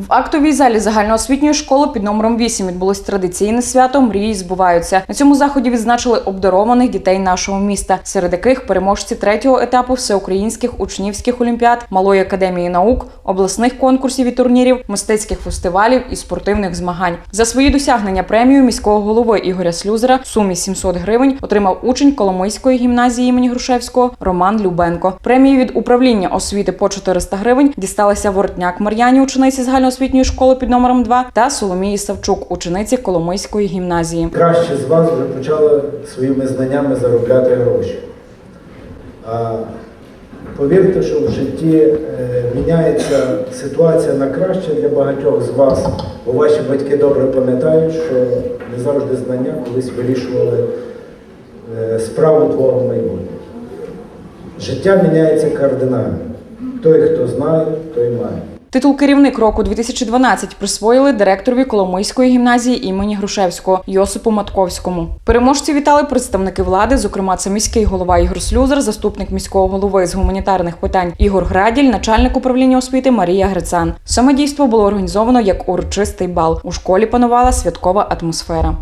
В актовій залі загальноосвітньої школи під номером 8 відбулось традиційне свято Мрії збуваються. На цьому заході відзначили обдарованих дітей нашого міста, серед яких переможці третього етапу всеукраїнських учнівських олімпіад, малої академії наук, обласних конкурсів і турнірів, мистецьких фестивалів і спортивних змагань. За свої досягнення премію міського голови Ігоря Слюзера в сумі 700 гривень отримав учень Коломийської гімназії імені Грушевського Роман Любенко. Премії від управління освіти по 400 гривень дісталися Воротняк Мар'яні, учениці загальноосвітньої школи під номером 2 та Соломії Савчук, учениці Коломийської гімназії. Краще з вас вже почали своїми знаннями заробляти гроші. А повірте, що в житті е, міняється ситуація на краще для багатьох з вас, бо ваші батьки добре пам'ятають, що не завжди знання колись вирішували е, справу твого майбутнього. Життя міняється кардинально. Той, хто знає, той має. Титул керівник року 2012 присвоїли директорові Коломийської гімназії імені Грушевського Йосипу Матковському. Переможці вітали представники влади, зокрема це міський голова Ігор Слюзер, заступник міського голови з гуманітарних питань Ігор Граділь, начальник управління освіти Марія Грицан. Саме дійство було організовано як урочистий бал. У школі панувала святкова атмосфера.